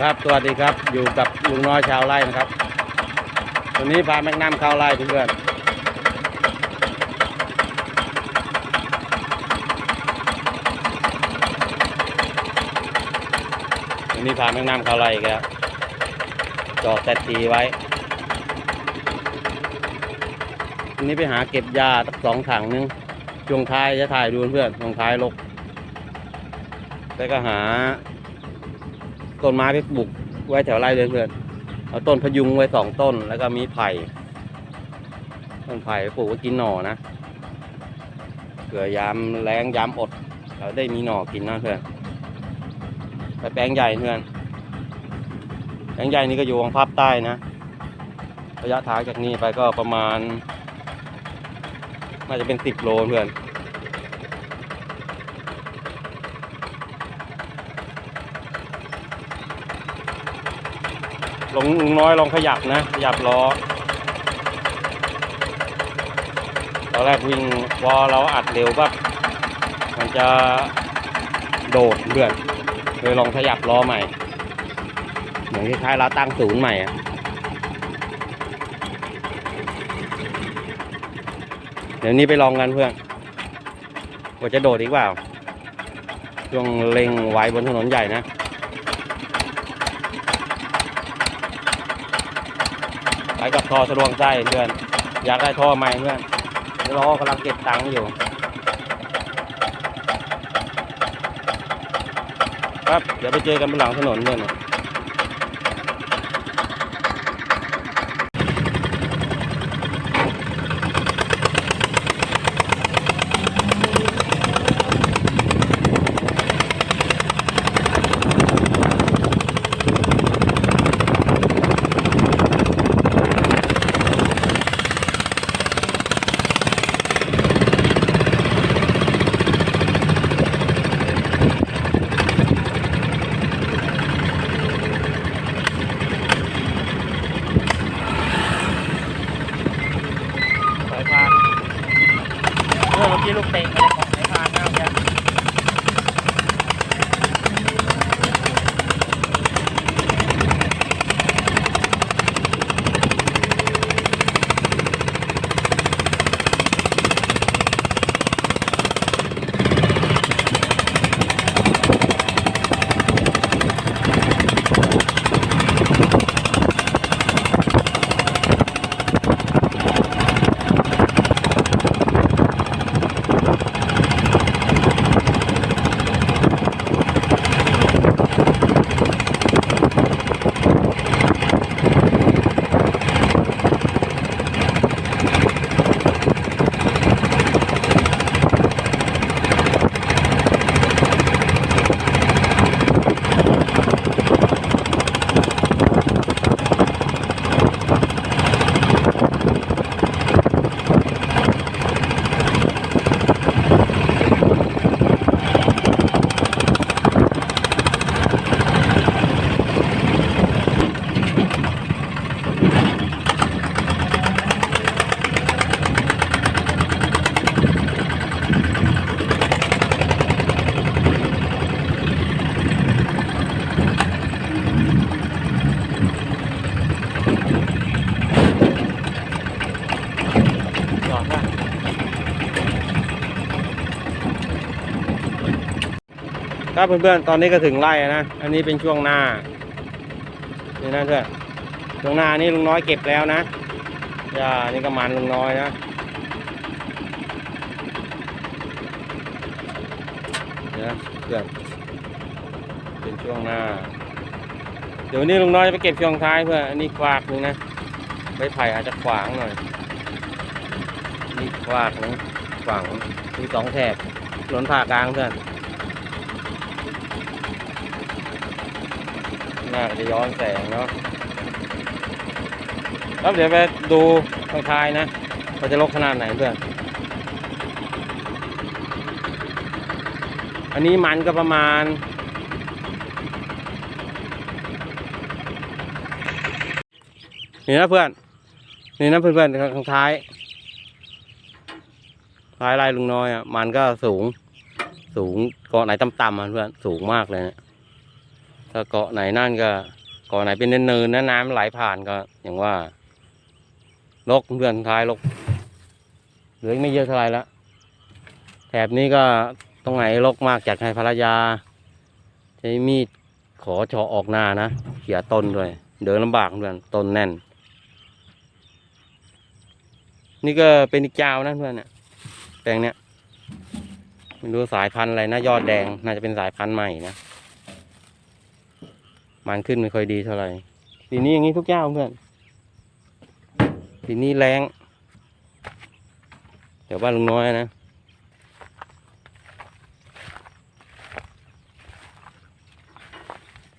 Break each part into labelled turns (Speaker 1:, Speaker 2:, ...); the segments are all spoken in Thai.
Speaker 1: ครับสวัสดีครับอยู่กับลุงน้อยชาวไร่นะครับ วันนี้พาแมกนัมเข้าไร่เพื่อนวันนี้พาแมกนัมเข้าไร่อีกแล้วจอดแตทีไว้วันนี้ไปหาเก็บยาสักสองถังนึงช่วงท้ายจะถ่ายดูเพื่อนช่วงท้ายลกแล้วก็หา ต้นไม้ไปปลูกไว้แถวไร่เพื่อนๆเอาต้นพยุงไว้สองต้น แล้วก็มีไผ่ต้นไผ่ปลูกไว้กินหน่อนะเผื่อยามแรงยามอด เราได้มีหน่อกินนะเพื่อนไปแปลงใหญ่เพื่อนแปลงใหญ่นี่ก็อยู่วังพับใต้นะระยะทางจากนี้ไปก็ประมาณน่าจะเป็นสิบโลเพื่อน ลงลุงน้อยลองขยับนะ ขยับล้อ ตอนแรกวิ่งพอเราอัดเร็วปั๊บมันจะโดดเพื่อนเลยลองขยับล้อใหม่ เหมือนคล้ายๆเราตั้งศูนย์ใหม่อะเดี๋ยวนี้ไปลองกันเพื่อนว่าจะโดดอีกเปล่าช่วงเล็งไว้บนถนนใหญ่นะ ไปกับท่อสรวงใจเพื่อน อยากได้ท่อใหม่เพื่อนเรากำลังเก็บตังค์อยู่ครับเดี๋ยวไปเจอกันบนหลังถนนเพื่อน ครับเพื่อนๆ ตอนนี้ก็ถึงไร่นะ อันนี้เป็นช่วงหน้านี่นะเพื่อนช่วงหน้านี่ลุงน้อยเก็บแล้วนะอย่านี่ก็มันลุงน้อยนะเดี๋ยวนะเพื่อนเป็นช่วงหน้า เดี๋ยวนี้ลุงน้อยจะไปเก็บช่วงท้ายเพื่อนอันนี้ควากหนึงนะใบไผ่อาจจะขวางหน่อยนี่ควากหนึงขวางมีสองแถบถนนผ่ากลางเพื่อน น้ากจะย้อนแสงเนาะแล้วเดี๋ยวไปดูข้างท้ายนะว่าจะลกขนาดไหนเพื่อนอันนี้มันก็ประมาณนี่นะเพื่อน นี่นะเพื่อนๆข้างท้าย ท้ายลายลุงน้อยอะ มันก็สูง สูงเกาะไหนต่ำๆอะเพื่อน สูงมากเลยเนี่ย ถ้าเกาะไหนนั่นก็เกาะไหนเป็นเนินๆนะน้ำไหลผ่านก็อย่างว่าลกเพื่อนท้ายลกเหลืออีกไม่เยอะเท่าไหรละแถบนี้ก็ตรงไหนลกมากจากให้ภรรยาใช้มีดขอเฉาะออกหน้านะเขี่ยต้นด้วย เดินลำบากเพื่อนต้นแน่น นี่ก็เป็นอีกเจ้านะเพื่อนเนี่ยแปลงเนี้ยไม่รู้สายพันธุ์อะไรนะยอดแดงน่าจะเป็นสายพันธุ์ใหม่นะ มันขึ้นไม่ค่อยดีเท่าไหร่ปีนี้อย่างนี้ทุกเจ้าเพื่อนปีนี้แรงเดี๋ยวบ้านลุงน้อยนะ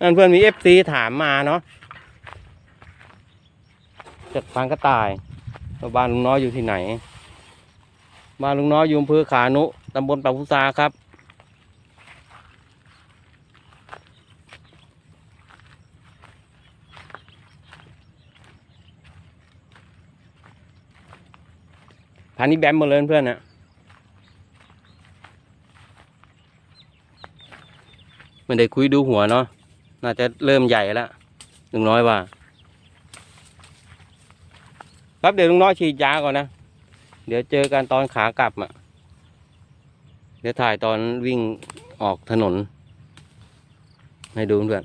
Speaker 1: นั่นเพื่อนมีเอฟซีถามมาเนาะจากทางกระต่ายบ้านลุงน้อยอยู่ที่ไหน บ้านลุงน้อยอยู่อำเภอขานุตำบลปากพุทราครับ พันนี้แบมหมดเลยเพื่อนนะไม่ได้คุยดูหัวเนาะน่าจะเริ่มใหญ่แล้วลุงน้อยว่าครับเดี๋ยวลุงน้อยฉีดยาก่อนนะ เดี๋ยวเจอกันตอนขากลับอะ เดี๋ยวถ่ายตอนวิ่งออกถนน ให้ดูเพื่อน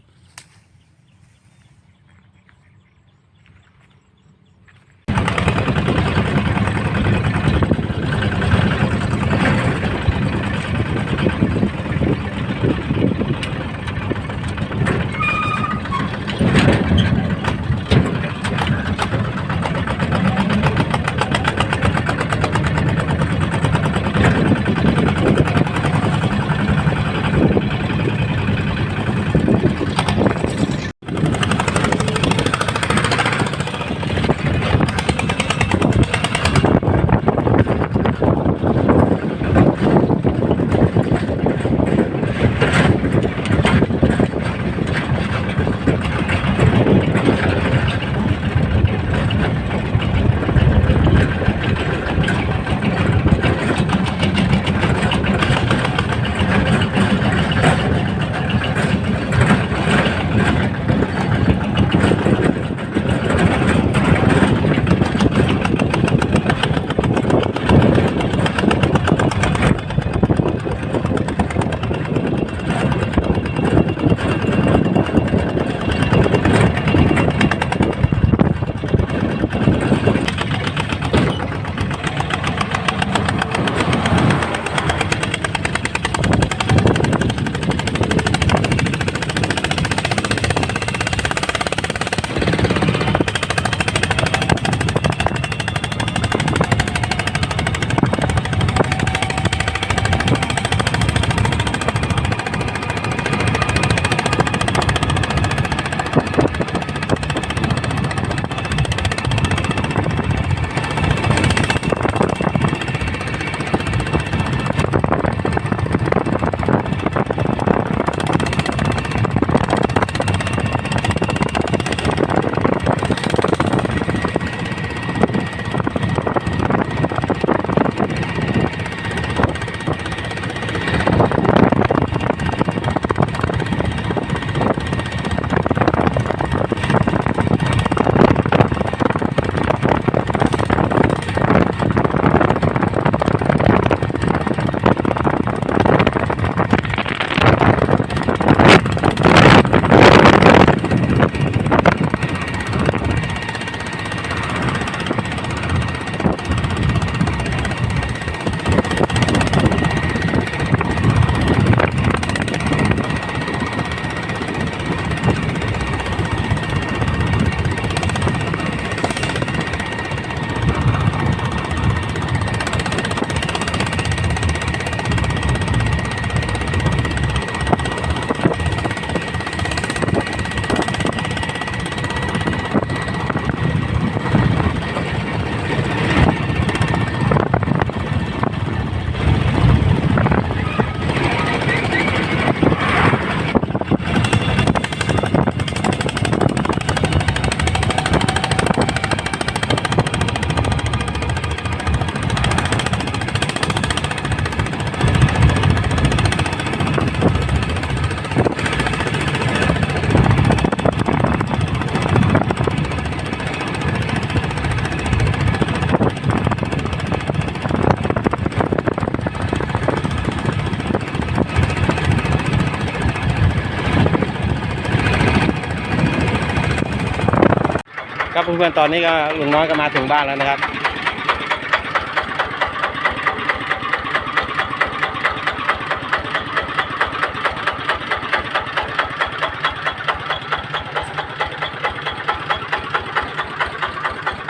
Speaker 1: เพื่อนๆตอนนี้ก็ลุงน้อยก็มาถึงบ้านแล้วนะครับ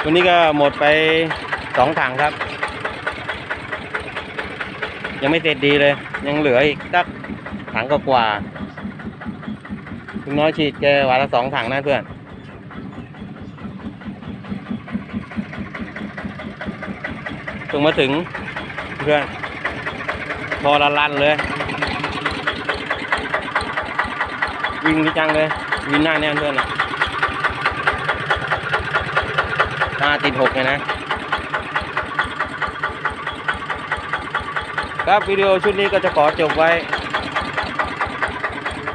Speaker 1: วันนี้ก็หมดไปสองถังครับ ยังไม่เสร็จดีเลย ยังเหลืออีกสักถังก็กว่าๆลุงน้อยฉีดแกวันละสองถังนะเพื่อน ถึงมาถึงเพื่อนพอละลันเลย วิ่งดีจังเลย วิ่งหน้าแน่นเพื่อนอะห้าติดหกเลยนะ ครับวิดีโอชุดนี้ก็จะขอจบไว้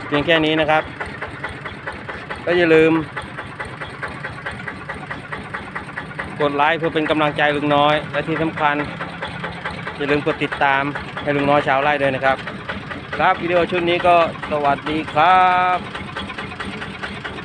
Speaker 1: เพียงแค่นี้นะครับ ก็อย่าลืม กดไลค์เพื่อเป็นกำลังใจลุงน้อย และที่สำคัญอย่าลืมกดติดตามให้ลุงน้อยชาวไร่ด้วยนะครับ ครับวิดีโอชุดนี้ก็สวัสดีครับ